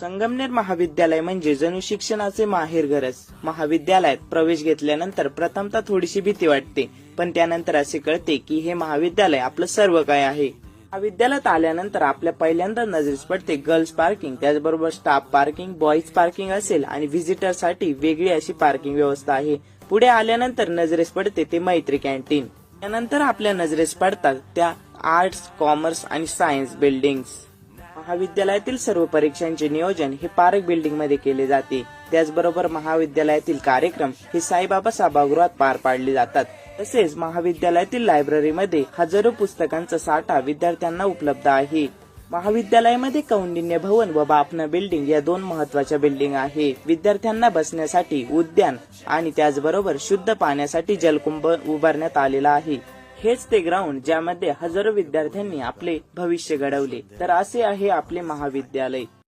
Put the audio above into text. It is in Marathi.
संगमनेर महाविद्यालय म्हणजे जणू शिक्षणाचे माहेरघरच महाविद्यालयात प्रवेश घेतल्यानंतर प्रथमतः थोडीशी भीती वाटते. पण त्यानंतर असे कळते की हे महाविद्यालय आपलं सर्व काय आहे. महाविद्यालयात आल्यानंतर आपल्या पहिल्यांदा नजरेस पडते गर्ल्स पार्किंग. त्याचबरोबर स्टाफ पार्किंग बॉईज पार्किंग असेल आणि व्हिजिटरसाठी वेगळी अशी पार्किंग व्यवस्था आहे. पुढे आल्यानंतर नजरेस पडते ते मैत्री कॅन्टीन. त्यानंतर आपल्या नजरेस पडतात त्या आर्ट्स कॉमर्स आणि सायन्स बिल्डिंग्स. महाविद्यालयातील सर्व परीक्षांचे नियोजन हे पारक बिल्डिंगमध्ये केले जाते. त्याचबरोबर महाविद्यालयातील कार्यक्रम हे साईबाबा सभागृहात पार पाडले जातात. तसेच महाविद्यालयातील लायब्ररीमध्ये हजारो पुस्तकांचा साठा विद्यार्थ्यांना उपलब्ध आहे. महाविद्यालयामध्ये कौंडिन्य भवन व बापना बिल्डिंग या दोन महत्त्वाच्या बिल्डिंग आहे. विद्यार्थ्यांना बसण्यासाठी उद्यान आणि त्याचबरोबर शुद्ध पाण्यासाठी जलकुंभ उभारण्यात आलेला आहे. हेच ते ग्राउंड ज्यामध्ये हजारो विद्यार्थ्यांनी आपले भविष्य घडवले. तर असे आहे आपले महाविद्यालय.